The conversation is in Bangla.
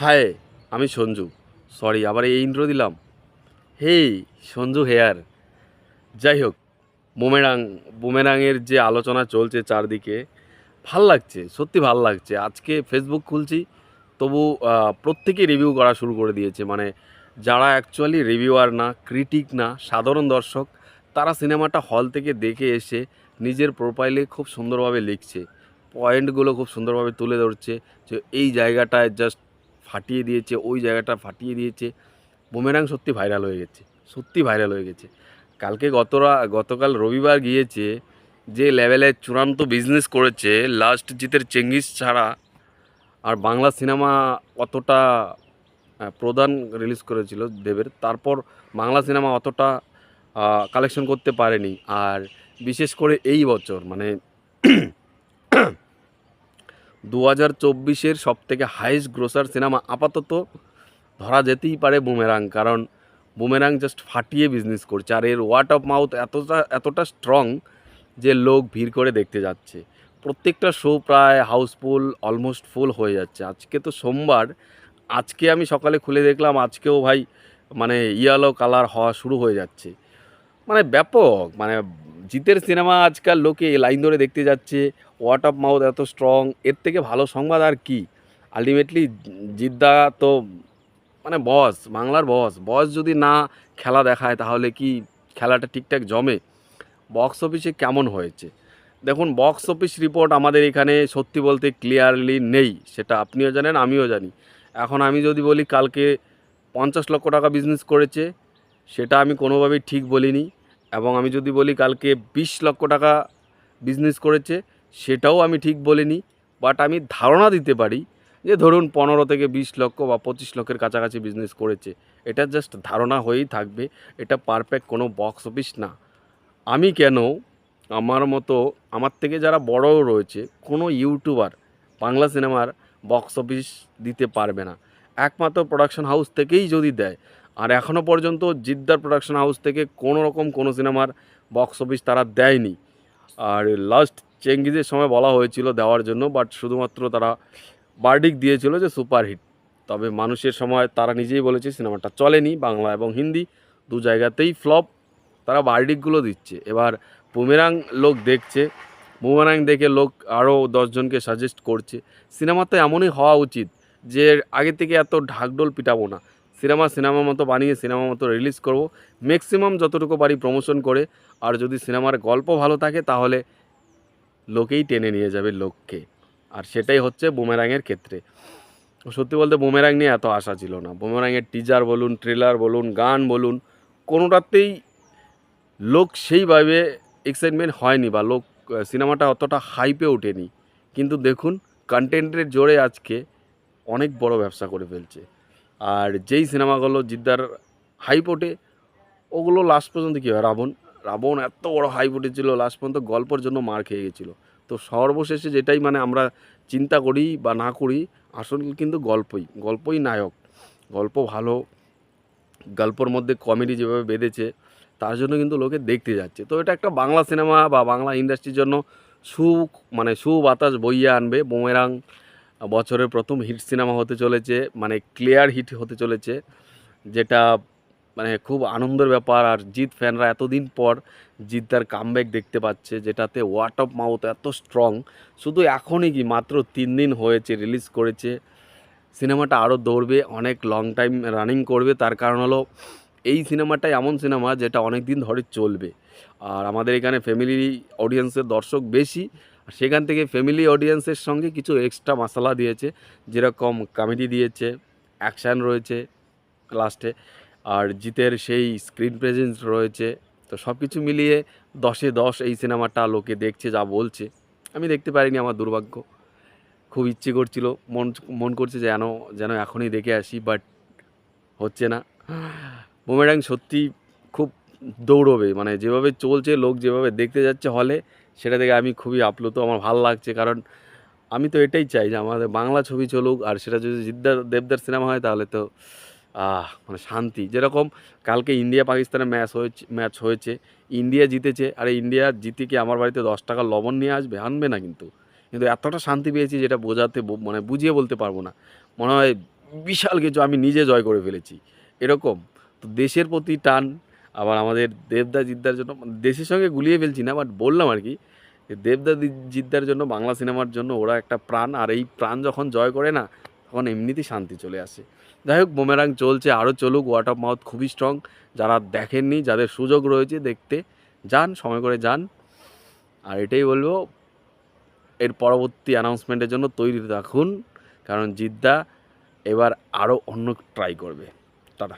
হাই আমি সঞ্জু। সরি আবার এই ইন্ট্রো দিলাম। Hey, Sanju here. যাই হোক, বুমেরাং, বুমেরাংয়ের যে আলোচনা চলছে চারদিকে, ভালো লাগছে, সত্যি ভালো লাগছে। আজকে ফেসবুক খুলছি, তবু প্রত্যেকেই রিভিউ করা শুরু করে দিয়েছে। মানে যারা অ্যাকচুয়ালি রিভিউয়ার না ক্রিটিক না, সাধারণ দর্শক, তারা সিনেমাটা হল থেকে দেখে এসে নিজের প্রোফাইলে খুব সুন্দরভাবে লিখছে। পয়েন্টগুলো খুব সুন্দরভাবে তুলে ধরছে যে, এই জায়গাটায় জাস্ট ফাটিয়ে দিয়েছে, ওই জায়গাটা ফাটিয়ে দিয়েছে। বুমেরাং সত্যি ভাইরাল হয়ে গেছে, সত্যি ভাইরাল হয়ে গেছে। কালকে গতরা, গতকাল রবিবার গিয়েছে যে লেভেলে চূড়ান্ত বিজনেস করেছে লাস্ট জিতের চেঙ্গিস ছাড়া, আর বাংলা সিনেমা অতটা প্রধান রিলিজ করেছিল দেবের। তারপর বাংলা সিনেমা অতটা কালেকশন করতে পারেনি। আর বিশেষ করে এই বছর মানে দু হাজার চব্বিশের সব থেকে হাইস্ট গ্রোসার সিনেমা আপাতত ধরা যেতেই পারে বুমেরাং, কারণ বুমেরাং জাস্ট ফাটিয়ে বিজনেস করছে। আর এর ওয়ার্ড অফ মাউথ এতটা এতটা স্ট্রং যে লোক ভিড় করে দেখতে যাচ্ছে। প্রত্যেকটা শো প্রায় হাউসফুল অলমোস্ট ফুল হয়ে যাচ্ছে। আজকে তো সোমবার, আজকে আমি সকালে খুলে দেখলাম, আজকেও ভাই মানে ইয়েলো কালার হওয়া শুরু হয়ে যাচ্ছে। মানে ব্যাপক মানে জিতের সিনেমা আজকাল লোকে লাইন ধরে দেখতে যাচ্ছে ওয়ার্ড অফ মাউথ এত স্ট্রং এর থেকে ভালো সংবাদ আর কি? আলটিমেটলি জিদ্দা তো মানে বস বাংলার বস বস যদি না খেলা দেখায় তাহলে কি খেলাটা ঠিকঠাক জমে? বক্স অফিসে কেমন হয়েছে? দেখুন বক্স অফিস রিপোর্ট আমাদের এখানে সত্যি বলতে ক্লিয়ারলি নেই, সেটা আপনিও জানেন, আমিও জানি। এখন আমি যদি বলি কালকে পঞ্চাশ লক্ষ টাকা বিজনেস করেছে, সেটা আমি কোনোভাবেই ঠিক বলিনি। এবং আমি যদি বলি কালকে বিশ লক্ষ টাকা বিজনেস করেছে, সেটাও আমি ঠিক বলিনি বাট আমি ধারণা দিতে পারি যে ধরুন পনেরো থেকে বিশ লক্ষ বা পঁচিশ লক্ষের কাছাকাছি বিজনেস করেছে। এটা জাস্ট ধারণা হয়েই থাকবে, এটা পারফেক্ট কোনো বক্স অফিস না। আমি কেন আমার মতো, আমার থেকে যারা বড়ও রয়েছে, কোনো ইউটিউবার বাংলা সিনেমার বক্স অফিস দিতে পারবে না। একমাত্র প্রোডাকশন হাউস থেকেই যদি দেয় আর এখনও পর্যন্ত জিদ্দার প্রোডাকশন হাউস থেকে কোনো রকম কোনো সিনেমার বক্স অফিস তারা দেয়নি। আর লাস্ট চেঙ্গিজের সময় বলা হয়েছিল দেওয়ার জন্য বাট শুধুমাত্র তারা বার্ডিক দিয়েছিল যে সুপারহিট তবে মানুষের সময় তারা নিজেই বলেছে সিনেমাটা চলেনি, বাংলা এবং হিন্দি দু জায়গাতেই ফ্লপ তারা বার্ডিকগুলো দিচ্ছে। এবার বুমেরাং লোক দেখছে। বুমেরাং দেখে লোক আরও দশজনকে সাজেস্ট করছে। সিনেমা তো এমনই হওয়া উচিত যে আগে থেকে এত ঢাকডোল পিটাবো না। সিনেমা সিনেমা মতো বানিয়ে সিনেমা মতো রিলিজ করব। ম্যাক্সিমাম যতটুকু পারি প্রমোশন করে, আর যদি সিনেমার গল্প ভালো থাকে, তাহলে লোকেই টেনে নিয়ে যাবে লোককে। আর সেটাই হচ্ছে বুমেরাংয়ের ক্ষেত্রে। সত্যি বলতে বুমেরাং নিয়ে এত আশা ছিল না। বুমেরাংয়ের টিজার বলুন ট্রেলার বলুন, গান বলুন, কোনোটাতেই লোক সেইভাবে এক্সাইটমেন্ট হয়নি বা লোক সিনেমাটা অতটা হাইপে ওঠেনি। কিন্তু দেখুন কন্টেন্টের জোরে আজকে অনেক বড় ব্যবসা করে ফেলছে। আর যেই সিনেমাগুলো জিদ্দার হাইপ ওঠে ওগুলো লাস্ট পর্যন্ত কী হয়? রাবণ। রাবণ এত বড় হাইপ উঠেছিল লাস্ট পর্যন্ত গল্পর জন্য মার খেয়ে গেছিল। তো সর্বশেষে যেটাই মানে আমরা চিন্তা করি বা না করি, আসল কিন্তু গল্পই। গল্পই নায়ক। গল্প ভালো। গল্পর মধ্যে কমেডি যেভাবে বেঁধেছে, তার জন্য কিন্তু লোকে দেখতে যাচ্ছে। তো এটা একটা বাংলা সিনেমা বা বাংলা ইন্ডাস্ট্রির জন্য সু মানে সুবাতাস বইয়ে আনবে, বোমেরাং বছরের প্রথম হিট সিনেমা হতে চলেছে মানে ক্লিয়ার হিট হতে চলেছে, যেটা মানে খুব আনন্দের ব্যাপার। আর জিৎ ফ্যানরা এতদিন পর জিৎ তার কামব্যাক দেখতে পাচ্ছে, যেটাতে ওয়ার্ড অফ মাউথ এত স্ট্রং শুধু এখনই কি, মাত্র তিন দিন হয়েছে রিলিজ করেছে। সিনেমাটা আরও দৌড়বে, অনেক লং টাইম রানিং করবে। তার কারণ হলো, এই সিনেমাটা এমন সিনেমা যেটা অনেক দিন ধরে চলবে। আর আমাদের এখানে ফ্যামিলি অডিয়েন্সের দর্শক বেশি সেখান থেকে ফ্যামিলি অডিয়েন্সের সঙ্গে কিছু এক্সট্রা মশলা দিয়েছে, যেরকম কমেডি দিয়েছে অ্যাকশান রয়েছে লাস্টে আর জিতের সেই স্ক্রিন প্রেজেন্স রয়েছে, তো সব কিছু মিলিয়ে দশে দশ এই সিনেমাটা লোকে দেখছে, যা বলছে। আমি দেখতে পারিনি আমার দুর্ভাগ্য। খুব ইচ্ছে করছিল, মন মন করছে যেন যেন এখনই দেখে আসি বাট হচ্ছে না। বুমেরাং সত্যি খুব দৌড়বে মানে যেভাবে চলছে, লোক যেভাবে দেখতে যাচ্ছে হলে সেটা থেকে আমি খুবই আপ্লুত, আমার ভালো লাগছে। কারণ আমি তো এটাই চাই যে আমাদের বাংলা ছবি চলুক আর সেটা যদি জিদ্দার দেবদার সিনেমা হয় তাহলে তো মানে শান্তি। যেরকম কালকে ইন্ডিয়া পাকিস্তানের ম্যাচ হয়েছে ম্যাচ হয়েছে, ইন্ডিয়া জিতেছে, আর ইন্ডিয়া জিতে কি আমার বাড়িতে দশ টাকা লবণ নিয়ে আসবে, আনবে না কিন্তু। কিন্তু এতটা শান্তি পেয়েছি যেটা বোঝাতে মানে বুঝিয়ে বলতে পারব না। মনে হয় বিশাল কিছু আমি নিজে জয় করে ফেলেছি। এরকম তো দেশের প্রতি টান আবার আমাদের দেবদা জিদ্দার জন্য, দেশের সঙ্গে গুলিয়ে ফেলছি না বাট বললাম আর কি দেবদা জিদ্দার জন্য, বাংলা সিনেমার জন্য ওরা একটা প্রাণ, আর এই প্রাণ যখন জয় করে না, তখন এমনিতেই শান্তি চলে আসে। যাই হোক বোমেরাং চলছে, আরও চলুক ওয়াট অফ মাউথ খুবই স্ট্রং যারা দেখেননি, যাদের সুযোগ রয়েছে দেখতে, যান, সময় করে যান। আর এটাই বলব, এর পরবর্তী অ্যানাউন্সমেন্টের জন্য তৈরি রাখুন কারণ জিদ্দা এবার আরও অন্য ট্রাই করবে। টাটা।